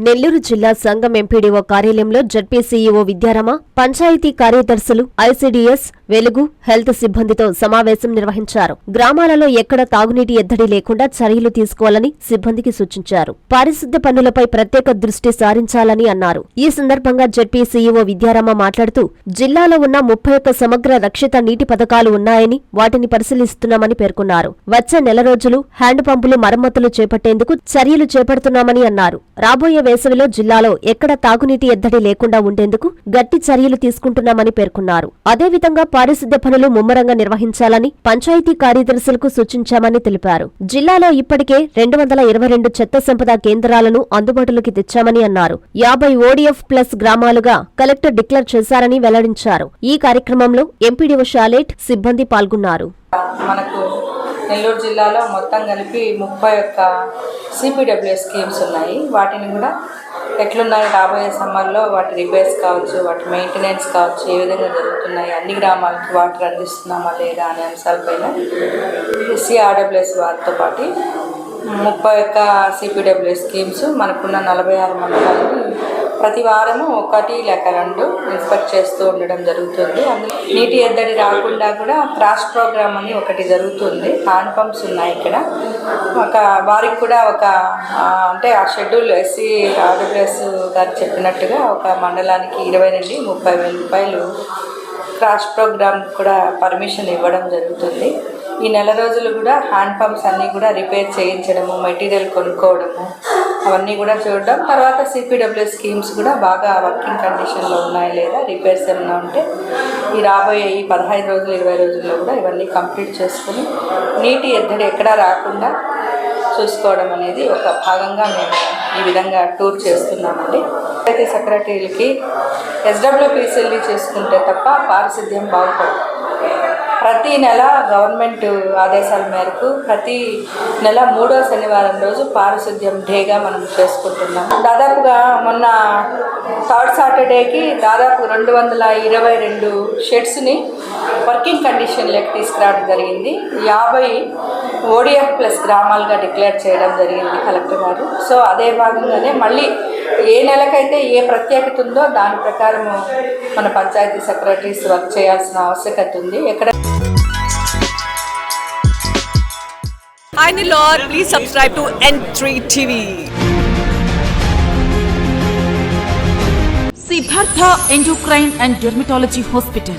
నెల్లూరు జిల్లా సంఘం ఎంపీడీఓ కార్యాలయంలో జడ్పీసీఈఓ విద్యారమ పంచాయతీ కార్యదర్శులు ఐసీడీఎస్ వెలుగు హెల్త్ సిబ్బందితో సమావేశం నిర్వహించారు. గ్రామాలలో ఎక్కడ తాగునీటి ఎద్దడి లేకుండా చర్యలు తీసుకోవాలని సిబ్బందికి సూచించారు. పారిశుద్ధ్య పనులపై ప్రత్యేక దృష్టి సారించాలని అన్నారు. ఈ సందర్భంగా జడ్పీ సీఈఓ విద్యారామ మాట్లాడుతూ జిల్లాలో ఉన్న ముప్పై ఒక్క సమగ్ర రక్షిత నీటి పథకాలు ఉన్నాయని వాటిని పరిశీలిస్తున్నామని పేర్కొన్నారు. వచ్చే నెల రోజులు హ్యాండ్ పంపులు మరమ్మతులు చేపట్టేందుకు చర్యలు చేపడుతున్నామని అన్నారు. రాబోయే వేసవిలో జిల్లాలో ఎక్కడ తాగునీటి ఎద్దడి లేకుండా ఉండేందుకు గట్టి చర్యలు తీసుకుంటున్నామని పేర్కొన్నారు. అదేవిధంగా పారిశుద్ధ్య పనులు ముమ్మరంగా నిర్వహించాలని పంచాయతీ కార్యదర్శులకు సూచించామని తెలిపారు. జిల్లాలో ఇప్పటికే రెండు వందల ఇరవై రెండు చెత్త సంపద కేంద్రాలను అందుబాటులోకి తెచ్చామని అన్నారు. యాభై ఓడిఎఫ్ ప్లస్ గ్రామాలుగా కలెక్టర్ డిక్లేర్ చేశారని వెల్లడించారు. ఈ కార్యక్రమంలో ఎంపీడీఓ షాలేట్ సిబ్బంది పాల్గొన్నారు. మనకు నెల్లూరు జిల్లాలో మొత్తం కలిపి ముప్పై ఒక్క సిపిడబ్ల్యూఎస్ స్కీమ్స్ ఉన్నాయి. వాటిని కూడా ఎట్లున్నాయి రాబోయే సమ్మర్లో? వాటి రిపేర్స్ కావచ్చు వాటి మెయింటెనెన్స్ కావచ్చు ఏ విధంగా జరుగుతున్నాయి? అన్ని గ్రామాలకి వాటర్ అందిస్తున్నామా లేదా అనే అంశాలపైన సిఆర్డబ్ల్యూఎస్ వారితో పాటు ముప్పై ఒక్క సిపిడబ్ల్యూ స్కీమ్స్ మనకున్న నలభై ఆరు మండలాలని ప్రతి వారము ఒకటి లేక రెండు ఇన్స్పెక్ట్ చేస్తూ ఉండడం జరుగుతుంది. అందులో నీటి ఎద్దడి రాకుండా కూడా క్రాష్ ప్రోగ్రామ్ అని ఒకటి జరుగుతుంది. హ్యాండ్ పంప్స్ ఉన్నాయి ఇక్కడ. ఒక వారికి కూడా ఒక అంటే ఆ షెడ్యూల్ ఎస్సీ ఆర్డబ్ల్యూఎస్ గారు చెప్పినట్టుగా ఒక మండలానికి ఇరవై నుండి ముప్పై వేల రూపాయలు క్రాష్ ప్రోగ్రామ్ కూడా పర్మిషన్ ఇవ్వడం జరుగుతుంది. ఈ నెల రోజులు కూడా హ్యాండ్ పంప్స్ అన్నీ కూడా రిపేర్ చేయించడము మెటీరియల్ కొనుక్కోవడము అవన్నీ కూడా చూడడం. తర్వాత సిపిడబ్ల్యూ స్కీమ్స్ కూడా బాగా వర్కింగ్ కండిషన్లో ఉన్నాయా లేదా రిపేర్స్ ఏమైనా ఉంటే ఈ రాబోయే ఈ పదహైదు రోజులు ఇరవై రోజుల్లో కూడా ఇవన్నీ కంప్లీట్ చేసుకుని నీటి ఎద్దడి ఎక్కడా రాకుండా చూసుకోవడం అనేది ఒక భాగంగా మేము ఈ విధంగా టూర్ చేస్తున్నామండి. అయితే సెక్రటరీలకి ఎస్డబ్ల్యూపీసీఎల్ని చేసుకుంటే తప్ప పారిశుద్ధ్యం బాగుపడదు. ప్రతి నెల గవర్నమెంట్ ఆదేశాల మేరకు ప్రతి నెల మూడో శనివారం రోజు పారిశుద్ధ్యం డేగా మనం చేసుకుంటున్నాం. దాదాపుగా మొన్న థర్డ్ సాటర్డేకి దాదాపు రెండు వందల ఇరవై రెండు షెడ్స్ని వర్కింగ్ కండిషన్లోకి తీసుకురావడం జరిగింది. యాభై ఓడిఎఫ్ ప్లస్ గ్రామాలుగా డిక్లేర్ చేయడం జరిగింది కలెక్టర్ గారు. సో అదే భాగంగానే మళ్ళీ ఏ నెలకైతే ఏ ప్రత్యేకత ఉందో దాని ప్రకారము మన పంచాయతీ సెక్రటరీస్ వర్క్ చేయాల్సిన ఆవశ్యకత ఉంది. ఎక్కడ? Hi Nilor, please subscribe to N3 TV. Siddhartha endocrine and dermatology hospital